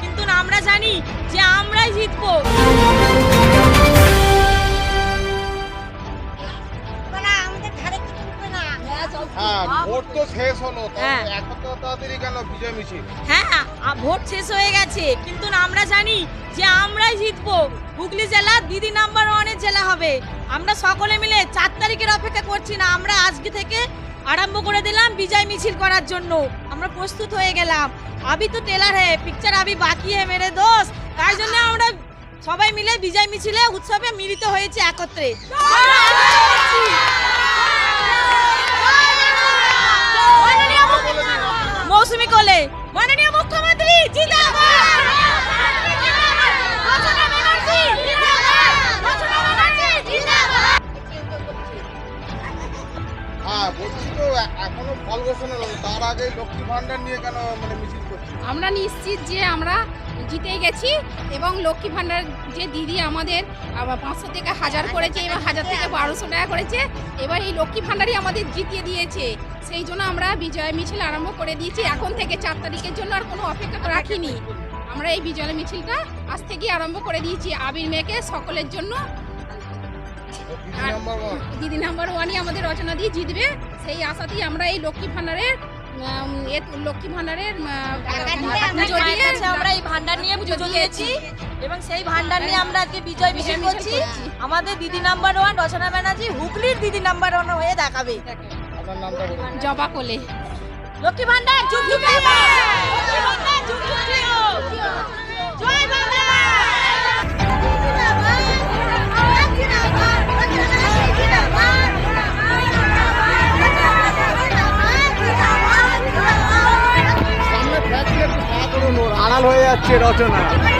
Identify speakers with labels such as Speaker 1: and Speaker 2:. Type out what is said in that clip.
Speaker 1: কিন্তু আমরা জানি যে আমরাই জিতবো।
Speaker 2: না আমাদের ধারে কি উঠবে না?
Speaker 3: হ্যাঁ ভোট তো শেষ হলো
Speaker 1: হ্যাঁ। হ্যাঁ ভোট শেষ হয়ে গেছে। কিন্তু আমরা জানি যে আমরাই জিতবো। হুগলি জেলা দিদি নাম্বার ওয়ানের জেলা হবে। আমরা সকলে মিলে চার তারিখের অপেক্ষা করছি না। আমরা আজকে থেকে আরম্ভ করে দিলাম বিজয় মিছিল করার জন্য। আমরা প্রস্তুত হয়ে গেলাম। আবি তো টেলার হে পিকচার আবি বাকি হে মেরে দোষ তাই জন্য আমরা সবাই মিলে বিজয় মিছিলে উৎসবে মিলিত হয়েছে একত্রে। মৌসুমী কোলে মাননীয় মুখ্যমন্ত্রী জিন্দাবাদ
Speaker 3: এখনও ফল ঘোষণা তার আগে লক্ষ্মী ভান্ডার নিয়ে কেন মানে মিছিল করছে?
Speaker 4: আমরা নিশ্চিত যে আমরা জিতে গেছি এবং লক্ষ্মী ভান্ডার যে দিদি আমাদের পাঁচশো থেকে হাজার করেছে এবং হাজার থেকে বারোশো টাকা করেছে, এবার এই লক্ষ্মী ভান্ডারই আমাদের জিতিয়ে দিয়েছে। সেই জন্য আমরা বিজয় মিছিল আরম্ভ করে দিয়েছি। এখন থেকে চার তারিখের জন্য আর কোনো অপেক্ষা রাখিনি। আমরা এই বিজয় মিছিলটা আজ থেকেই আরম্ভ করে দিয়েছি। আবির মেয়েকে সকলের জন্য
Speaker 3: দিদি নাম্বার
Speaker 4: ওয়ানই আমাদের রচনা দিয়ে জিতবে। সেই আশাতেই আমরা এই লক্ষ্মী ভান্ডারের লক্ষ্মী
Speaker 1: ভান্ডারের আমরা এই ভান্ডার নিয়ে পুজো দিয়েছি এবং সেই ভান্ডার নিয়ে আমরা আজকে বিজয়
Speaker 4: বিজয়
Speaker 1: করছি। আমাদের দিদি নাম্বার ওয়ান রচনা ব্যানার্জি হুগলির দিদি নাম্বার ওয়ান হয়ে দেখাবে।
Speaker 4: জবা কোলে।
Speaker 1: লক্ষ্মী ভান্ডার
Speaker 3: 接到证了。